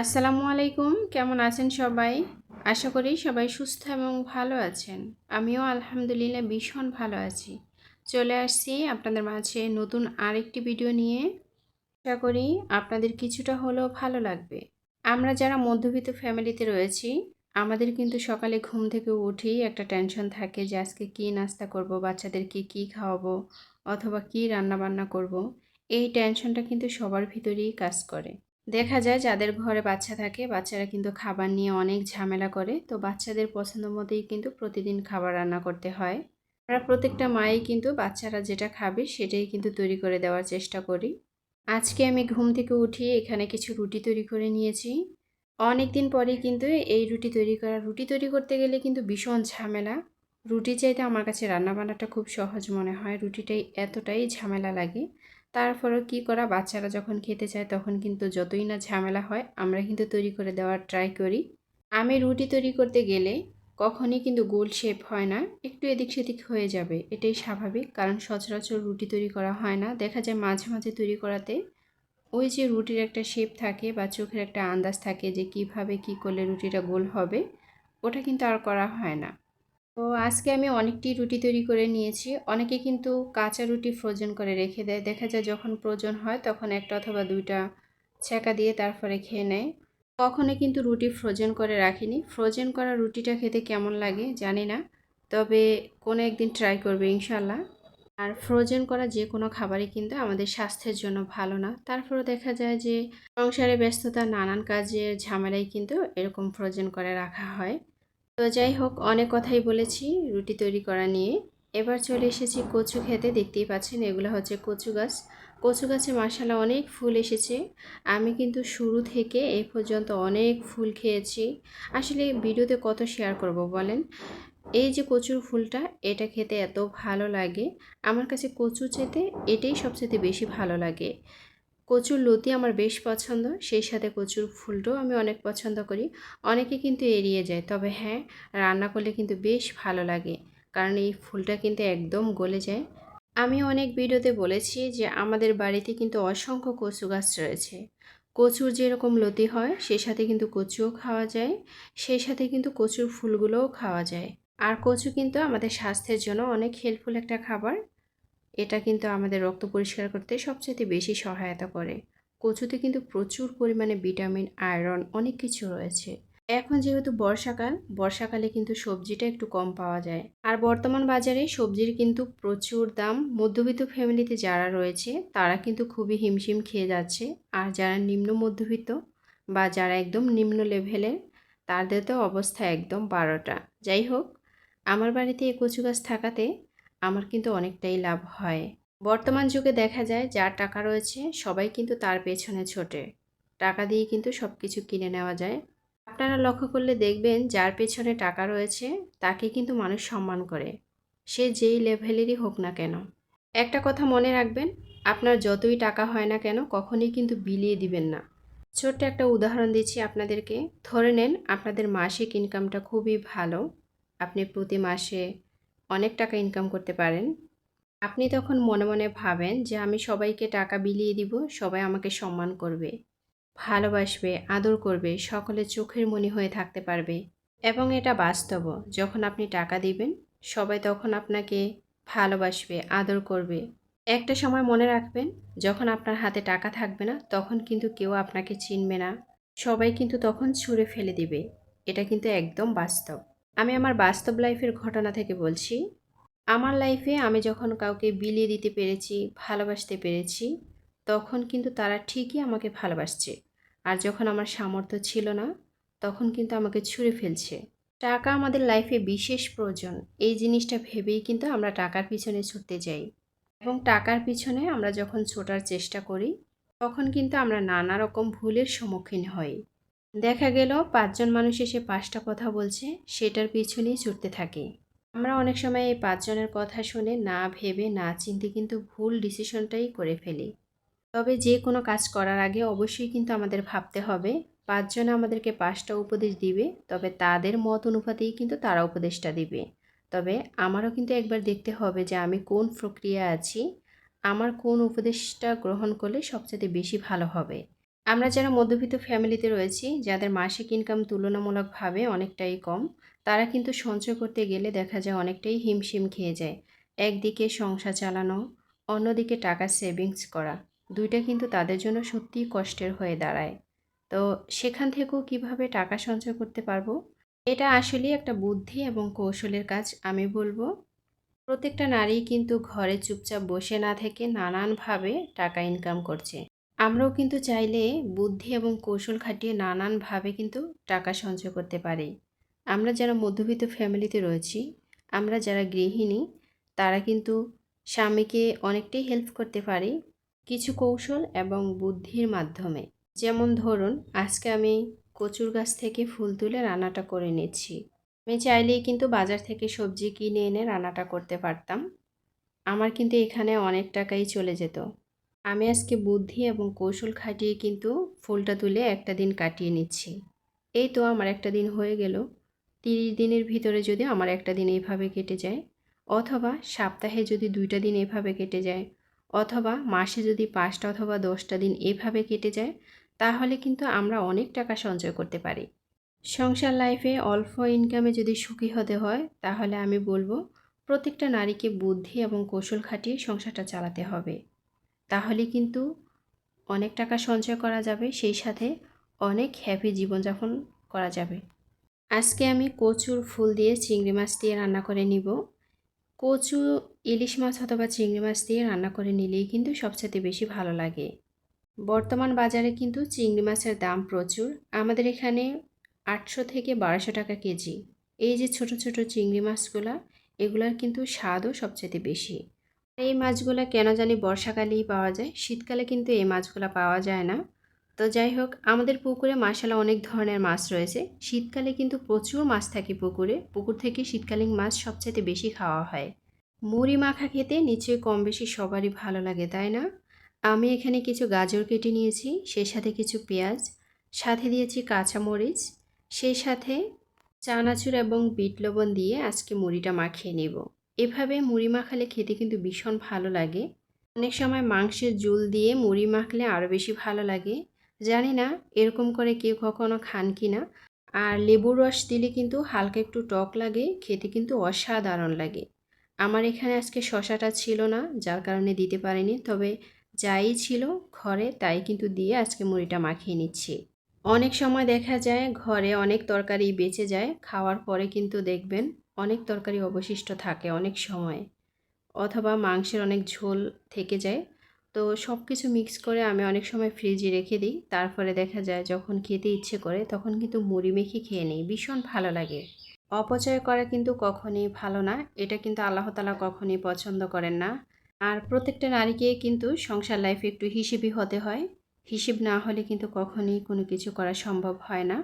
আসসালামু আলাইকুম, কেমন আছেন সবাই? আশা করি সবাই সুস্থ এবং ভালো আছেন। আমিও আলহামদুলিল্লাহ ভীষণ ভালো আছি। চলে আসছি আপনাদের মাঝে নতুন আরেকটি ভিডিও নিয়ে। আশা করি আপনাদের কিছুটা হলেও ভালো লাগবে। আমরা যারা মধ্যবিত্ত ফ্যামিলিতে রয়েছি, আমাদের কিন্তু সকালে ঘুম থেকে উঠি একটা টেনশন থাকে যে আজকে কী নাস্তা করব, বাচ্চাদেরকে কী খাওয়াবো অথবা কী রান্না বান্না করব। এই টেনশনটা কিন্তু সবার ভিতরেই কাজ করে। দেখা যায় যাদের ঘরে বাচ্চা থাকে, বাচ্চারা কিন্তু খাবার নিয়ে অনেক ঝামেলা করে। তো বাচ্চাদের পছন্দ মতোই কিন্তু প্রতিদিন খাবার রান্না করতে হয়। আমরা প্রত্যেকটা মাই কিন্তু বাচ্চারা যেটা খাবে সেটাই কিন্তু তৈরি করে দেওয়ার চেষ্টা করি। আজকে আমি ঘুম থেকে উঠি এখানে কিছু রুটি তৈরি করে নিয়েছি। অনেক দিন পরে কিন্তু এই রুটি তৈরি করা, রুটি তৈরি করতে গেলে কিন্তু ভীষণ ঝামেলা। রুটি চাইতে আমার কাছে রান্নাবান্নাটা খুব সহজ মনে হয়। রুটিটাই এতটাই ঝামেলা লাগে। তারপরেও কি করা? বাচ্চারা যখন খেতে চায় তখন কিন্তু যতই না ঝামেলা হয়, আমরা কিন্তু তৈরি করে দেওয়ার ট্রাই করি। আমি রুটি তৈরি করতে গেলে কখনই কিন্তু গোল শেপ হয় না, একটু এদিক সেদিক হয়ে যাবে, এটাই স্বাভাবিক। কারণ সচরাচর রুটি তৈরি করা হয় না। দেখা যায় মাঝে মাঝে তৈরি করাতে ওই যে রুটির একটা শেপ থাকে বা চোখের একটা আন্দাজ থাকে যে কীভাবে কি করলে রুটিটা গোল হবে, ওটা কিন্তু আর করা হয় না। তো আজকে আমি অনেকটি রুটি তৈরি করে নিয়েছি। অনেকে কিন্তু কাঁচা রুটি ফ্রোজেন করে রেখে দেয়। দেখা যায় যখন প্রয়োজন হয় তখন একটা অথবা দুইটা ছ্যাঁকা দিয়ে তারপরে খেয়ে নেয়। কখনো কিন্তু রুটি ফ্রোজেন করে রাখিনি। ফ্রোজেন করা রুটিটা খেতে কেমন লাগে জানি না। তবে কোনো একদিন ট্রাই করবে ইনশাল্লাহ আর ফ্রোজেন করা যে কোনো খাবারই কিন্তু আমাদের স্বাস্থ্যের জন্য ভালো না। তারপরেও দেখা যায় যে সংসারে ব্যস্ততা, নানান কাজের ঝামেলাই কিন্তু এরকম ফ্রোজেন করে রাখা হয়। তো যাই হোক, অনেক কথাই বলেছি রুটি তৈরি করা নিয়ে। এবার চলে এসেছি কচু খেতে, দেখতেই পাচ্ছেন এগুলো হচ্ছে কচু গাছ। কচু গাছে মাসালা অনেক ফুল এসেছে। আমি কিন্তু শুরু থেকে এ পর্যন্ত অনেক ফুল খেয়েছি। আসলে ভিডিওতে কত শেয়ার করব বলেন? এই যে কচুর ফুলটা, এটা খেতে এত ভালো লাগে। আমার কাছে কচু চেতে এটাই সবচেয়ে বেশি ভালো লাগে। কচুর লতি আমার বেশ পছন্দ, সেই সাথে কচুর ফুলটাও আমি অনেক পছন্দ করি। অনেকে কিন্তু এড়িয়ে যায়, তবে হ্যাঁ রান্না করলে কিন্তু বেশ ভালো লাগে, কারণ এই ফুলটা কিন্তু একদম গলে যায়। আমি অনেক ভিডিওতে বলেছি যে আমাদের বাড়িতে কিন্তু অসংখ্য কচু গাছ রয়েছে। কচুর যেরকম লতি হয় সেই সাথে কিন্তু কচুও খাওয়া যায় সেই সাথে কিন্তু কচুর ফুলগুলোও খাওয়া যায়। আর কচু কিন্তু আমাদের স্বাস্থ্যের জন্য অনেক হেল্পফুল একটা খাবার। এটা কিন্তু আমাদের রক্ত পরিষ্কার করতে সবচেয়ে বেশি সহায়তা করে। কচুতে কিন্তু প্রচুর পরিমাণে ভিটামিন, আয়রন অনেক কিছু রয়েছে। এখন যেহেতু বর্ষাকাল, বর্ষাকালে কিন্তু সবজিটা একটু কম পাওয়া যায়। আর বর্তমান বাজারে সবজির কিন্তু প্রচুর দাম। মধ্যবিত্ত ফ্যামিলিতে যারা রয়েছে, তারা কিন্তু খুবই হিমশিম খেয়ে যাচ্ছে। আর যারা নিম্ন মধ্যবিত্ত বা যারা একদম নিম্ন লেভেলের, তাদের তো অবস্থা একদম বারোটা। যাই হোক, আমার বাড়িতে এই কচু গাছ থাকাতে আমার কিন্তু অনেকটাই লাভ হয়। বর্তমান যুগে দেখা যায় যার টাকা রয়েছে, সবাই কিন্তু তার পেছনে ছোটে। টাকা দিয়ে কিন্তু সব কিছু কিনে নেওয়া যায়। আপনারা লক্ষ্য করলে দেখবেন যার পেছনে টাকা রয়েছে, তাকে কিন্তু মানুষ সম্মান করে। সে যেই লেভেলেরই হোক না কেন। একটা কথা মনে রাখবেন, আপনার যতই টাকা হয় না কেন, কখনই কিন্তু বিলিয়ে দিবেন না। ছোট্ট একটা উদাহরণ দিচ্ছি আপনাদেরকে। ধরে নেন আপনাদের মাসিক ইনকামটা খুবই ভালো। আপনি প্রতি মাসে অনেক টাকা ইনকাম করতে পারেন। আপনি তখন মনে মনে ভাবেন যে, আমি সবাইকে টাকা বিলিয়ে দিব, সবাই আমাকে সম্মান করবে, ভালোবাসবে, আদর করবে, সকলে চোখের মনি হয়ে থাকতে পারবে। এবং এটা বাস্তব। যখন আপনি টাকা দিবেন, সবাই তখন আপনাকে ভালোবাসবে, আদর করবে। একটা সময় মনে রাখবেন, যখন আপনার হাতে টাকা থাকবে না, তখন কিন্তু কেউ আপনাকে চিনবে না। সবাই কিন্তু তখন ছুঁড়ে ফেলে দিবে। এটা কিন্তু একদম বাস্তব। আমি আমার বাস্তব লাইফের ঘটনা থেকে বলছি। আমার লাইফে আমি যখন কাউকে বিলিয়ে দিতে পেরেছি, ভালোবাসতে পেরেছি, তখন কিন্তু তারা ঠিকই আমাকে ভালোবাসছে। আর যখন আমার সামর্থ্য ছিল না, তখন কিন্তু আমাকে ছুঁড়ে ফেলছে। টাকা আমাদের লাইফে বিশেষ প্রয়োজন। এই জিনিসটা ভেবেই কিন্তু আমরা টাকার পিছনে ছুটতে যাই। এবং টাকার পিছনে আমরা যখন ছোটার চেষ্টা করি, তখন কিন্তু আমরা নানা রকম ভুলের সম্মুখীন হই। দেখা গেল পাঁচজন মানুষ এসে পাঁচটা কথা বলছে, সেটার পিছনেই ছুটতে থাকে। আমরা অনেক সময় এই পাঁচজনের কথা শুনে না ভেবে, না চিনতে কিন্তু ভুল ডিসিশনটাই করে ফেলি। তবে যে কোনো কাজ করার আগে অবশ্যই কিন্তু আমাদের ভাবতে হবে, পাঁচজন আমাদেরকে পাঁচটা উপদেশ দিবে, তবে তাদের মত অনুপাতেই কিন্তু তারা উপদেশটা দিবে। তবে আমারও কিন্তু একবার দেখতে হবে যে আমি কোন প্রক্রিয়া আছি, আমার কোন উপদেশটা গ্রহণ করলে সবচেয়ে বেশি ভালো হবে। আমরা যারা মধ্যবিত্ত ফ্যামিলিতে রয়েছি, যাদের মাসিক ইনকাম তুলনামূলকভাবে অনেকটাই কম, তারা কিন্তু সঞ্চয় করতে গেলে দেখা যায় অনেকটাই হিমশিম খেয়ে যায়। একদিকে সংসার চালানো, অন্যদিকে টাকা সেভিংস করা, দুইটা কিন্তু তাদের জন্য সত্যিই কষ্টের হয়ে দাঁড়ায়। তো সেখান থেকেও কীভাবে টাকা সঞ্চয় করতে পারব? এটা আসলেই একটা বুদ্ধি এবং কৌশলের কাজ, আমি বলব। প্রত্যেকটা নারী কিন্তু ঘরে চুপচাপ বসে না থেকে নানানভাবে টাকা ইনকাম করছে। আমরাও কিন্তু চাইলে বুদ্ধি এবং কৌশল খাটিয়ে নানানভাবে কিন্তু টাকা সঞ্চয় করতে পারি। আমরা যারা মধ্যবিত্ত ফ্যামিলিতে রয়েছি, আমরা যারা গৃহিণী, তারা কিন্তু স্বামীকে অনেকটাই হেল্প করতে পারি কিছু কৌশল এবং বুদ্ধির মাধ্যমে। যেমন ধরুন, আজকে আমি কচুর গাছ থেকে ফুল তুলে রান্নাটা করে নিচ্ছি। আমি চাইলেই কিন্তু বাজার থেকে সবজি কিনে এনে রান্নাটা করতে পারতাম। আমার কিন্তু এখানে অনেক টাকাই চলে যেত। আমি আজকে বুদ্ধি এবং কৌশল খাটিয়ে কিন্তু ফুলটা তুলে একটা দিন কাটিয়ে নিচ্ছি। এই তো আমার একটা দিন হয়ে গেল। তিরিশ দিনের ভিতরে যদি আমার একটা দিন এইভাবে কেটে যায়, অথবা সপ্তাহে যদি দুইটা দিন এভাবে কেটে যায়, অথবা মাসে যদি পাঁচটা অথবা দশটা দিন এভাবে কেটে যায়, তাহলে কিন্তু আমরা অনেক টাকা সঞ্চয় করতে পারি। সংসার লাইফে অল্প ইনকামে যদি সুখী হতে হয়, তাহলে আমি বলব প্রত্যেকটা নারীকে বুদ্ধি এবং কৌশল খাটিয়ে সংসারটা চালাতে হবে। তাহলে কিন্তু অনেক টাকা সঞ্চয় করা যাবে, সেই সাথে অনেক হ্যাপি জীবনযাপন করা যাবে। আজকে আমি কচুর ফুল দিয়ে চিংড়ি মাছ দিয়ে রান্না করে নিব। কচু, ইলিশ মাছ অথবা চিংড়ি মাছ দিয়ে রান্না করে নিলেই কিন্তু সবচেয়ে বেশি ভালো লাগে। বর্তমান বাজারে কিন্তু চিংড়ি মাছের দাম প্রচুর। আমাদের এখানে আটশো থেকে বারোশো টাকা কেজি। এই যে ছোট ছোট চিংড়ি মাছগুলা, এগুলার কিন্তু স্বাদও সবচেয়ে বেশি। এই মাছগুলো কেন জানি বর্ষাকালেই পাওয়া যায়। শীতকালে কিন্তু এই মাছগুলো পাওয়া যায় না। তো যাই হোক, আমাদের পুকুরে মাসালা অনেক ধরনের মাছ রয়েছে। শীতকালে কিন্তু প্রচুর মাছ থাকে পুকুরে। পুকুর থেকে শীতকালীন মাছ সবচেয়ে বেশি খাওয়া হয়। মুড়ি মাখা খেতে নিশ্চয়ই কম বেশি সবারই ভালো লাগে, তাই না? আমি এখানে কিছু গাজর কেটে নিয়েছি, সেই সাথে কিছু পেঁয়াজ, সাথে দিয়েছি কাঁচামরিচ সেই সাথে চানাচুর এবং বিট লবণ দিয়ে আজকে মুড়িটা মাখিয়ে নেব। এভাবে মুড়ি মাখালে খেতে কিন্তু ভীষণ ভালো লাগে। অনেক সময় মাংসের জুল দিয়ে মুড়ি মাখলে আরও বেশি ভালো লাগে। জানি না, এরকম করে কেউ কখনো খান কি না। আর লেবুর রস দিলে কিন্তু হালকা একটু টক লাগে, খেতে কিন্তু অসাধারণ লাগে। আমার এখানে আজকে শশাটা ছিল না, যার কারণে দিতে পারিনি। তবে যাই ছিল ঘরে, তাই কিন্তু দিয়ে আজকে মুড়িটা মাখিয়ে নিচ্ছি। অনেক সময় দেখা যায়, ঘরে অনেক তরকারি বেঁচে যায়, খাওয়ার পরে কিন্তু দেখবেন অনেক তরকারি অবশিষ্ট থাকে অনেক সময়। অথবা মাংসের অনেক ঝোল থেকে যায়। তো সব কিছু মিক্স করে আমি অনেক সময় ফ্রিজে রেখে দিই। তারপরে দেখা যায় যখন খেতে ইচ্ছে করে তখন কিন্তু মুড়ি মেখে খেয়ে নিই। ভীষণ ভালো লাগে। অপচয় করা কিন্তু কখনই ভালো না। এটা কিন্তু আল্লাহ তালা কখনই পছন্দ করেন না। আর প্রত্যেকটা নারীকে কিন্তু সংসার লাইফে একটু হিসেবই হতে হয়। হিসেব না হলে কিন্তু কখনই কোনো কিছু করা সম্ভব হয় না।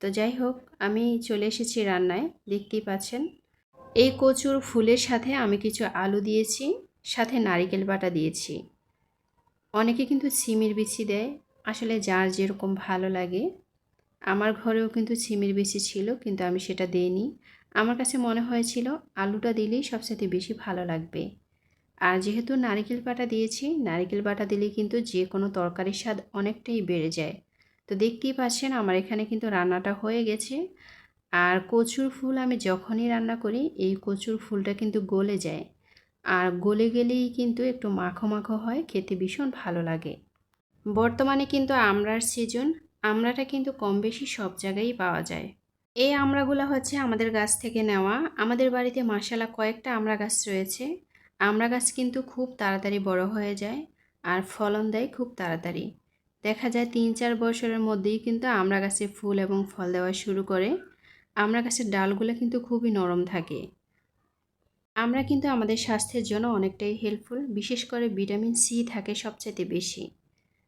তো যাই হোক, আমি চলে এসেছি রান্নায়, দেখতেই পাচ্ছেন। এই কচুর ফুলের সাথে আমি কিছু আলু দিয়েছি, সাথে নারিকেল বাটা দিয়েছি। অনেকে কিন্তু সিমের বিচি দেয়, আসলে যার যেরকম ভালো লাগে। আমার ঘরেও কিন্তু সিমের বিচি ছিল, কিন্তু আমি সেটা দিইনি। আমার কাছে মনে হয়েছিল, আলুটা দিলেই সবচেয়ে বেশি ভালো লাগবে। আর যেহেতু নারিকেল বাটা দিয়েছি, নারিকেল বাটা দিলে কিন্তু যে কোনো তরকারির স্বাদ অনেকটাই বেড়ে যায়। তো দেখতেই পাচ্ছেন আমার এখানে কিন্তু রান্নাটা হয়ে গেছে। আর কচুর ফুল আমি যখনই রান্না করি, এই কচুর ফুলটা কিন্তু গলে যায়। আর গলে গেলেই কিন্তু একটু মাখো মাখো হয়, খেতে ভীষণ ভালো লাগে। বর্তমানে কিন্তু আমরার সিজন আমরাটা কিন্তু কম বেশি সব জায়গায়ই পাওয়া যায়। এই আমড়াগুলো হচ্ছে আমাদের গাছ থেকে নেওয়া। আমাদের বাড়িতে মাসালা কয়েকটা আমড়া গাছ রয়েছে। আমড়া গাছ কিন্তু খুব তাড়াতাড়ি বড় হয়ে যায় আর ফলন দেয় খুব তাড়াতাড়ি। দেখা যায় তিন, চার বছরের মধ্যেই কিন্তু আমরা গাছে ফুল এবং ফল দেওয়া শুরু করে। আমরা গাছের ডালগুলো কিন্তু খুবই নরম থাকে। আমরা কিন্তু আমাদের স্বাস্থ্যের জন্য অনেকটাই হেল্পফুল বিশেষ করে ভিটামিন সি থাকে সবচাইতে বেশি।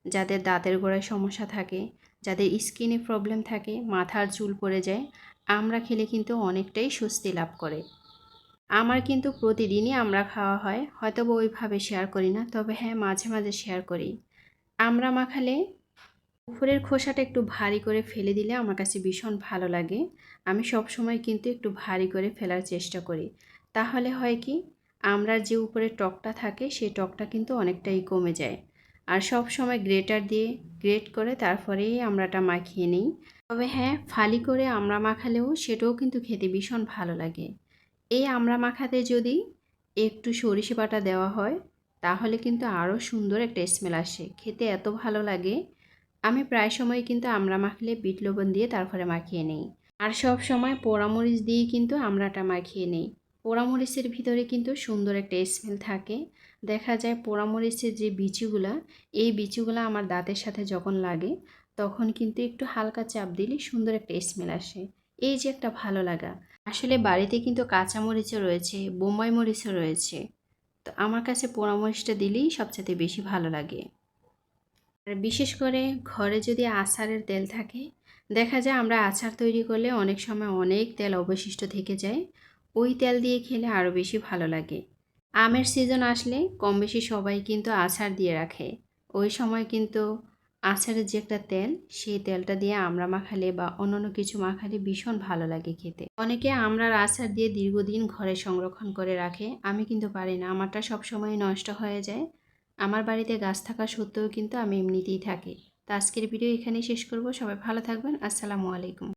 যাদের দাঁতের গোড়ায় সমস্যা থাকে, যাদের স্কিনে প্রবলেম থাকে, মাথার চুল পড়ে যায়, আমরা খেলে কিন্তু অনেকটাই স্বস্তি লাভ করে। আমার কিন্তু প্রতিদিনই আমরা খাওয়া হয় হয়তো ওইভাবে শেয়ার করি না, তবে হ্যাঁ মাঝে মাঝে শেয়ার করি। আমরা মাখালে উপরের খোসাটা একটু ভারী করে ফেলে দিলে আমার কাছে ভীষণ ভালো লাগে। আমি সব সময় কিন্তু একটু ভারী করে ফেলার চেষ্টা করি। তাহলে হয় কি, আমরা যে উপরে টকটা থাকে সেই টকটা কিন্তু অনেকটাই কমে যায়। আর সব সময় গ্রেটার দিয়ে গ্রেট করে তারপরেই আমরাটা মাখিয়ে নিই। তবে হ্যাঁ ফালি করে আমড়া মাখালেও সেটাও কিন্তু খেতে ভীষণ ভালো লাগে। এই আমড়া মাখাতে যদি একটু সরিষা বাটা দেওয়া হয় তাহলে কিন্তু আরও সুন্দর একটা স্মেল আসে। খেতে এত ভালো লাগে। আমি প্রায় সময় কিন্তু আমড়া মাখলে বিট লবণ দিয়ে তারপরে মাখিয়ে নিই। আর সব সময় পোড়ামরিচ দিয়ে কিন্তু আমরাটা মাখিয়ে নিই। পোড়ামরিচের ভিতরে কিন্তু সুন্দর একটা স্মেল থাকে। দেখা যায় পোড়ামরিচের যে বিচিগুলা, এই বিচিগুলা আমার দাঁতের সাথে যখন লাগে, তখন কিন্তু একটু হালকা চাপ দিলে সুন্দর একটা স্মেল আসে। এই যে একটা ভালো লাগা। আসলে বাড়িতে কিন্তু কাঁচা মরিচও রয়েছে, বোম্বাই মরিচও রয়েছে। তো আমার কাছে পরামর্শটা দিলেই সবচেয়ে বেশি ভালো লাগে। আর বিশেষ করে ঘরে যদি আচারের তেল থাকে, দেখা যায় আমরা আচার তৈরি করলে অনেক সময় অনেক তেল অবশিষ্ট থেকে যায়, ওই তেল দিয়ে খেলে আরও বেশি ভালো লাগে। আমের সিজন আসলে কম বেশি সবাই কিন্তু আচার দিয়ে রাখে। ওই সময় কিন্তু আচারের যে একটা তেল, সেই তেলটা দিয়ে আমরা মাখালে বা অন্যান্য কিছু মাখালে ভীষণ ভালো লাগে খেতে। অনেকে আমরার আচার দিয়ে দীর্ঘদিন ঘরে সংরক্ষণ করে রাখে, আমি কিন্তু পারি না। আমারটা সবসময় নষ্ট হয়ে যায়। আমার বাড়িতে গাছ থাকা সত্ত্বেও কিন্তু আমি এমনিতেই থাকি। তো আজকের ভিডিও এখানেই শেষ করব। সবাই ভালো থাকবেন। আসসালামু আলাইকুম।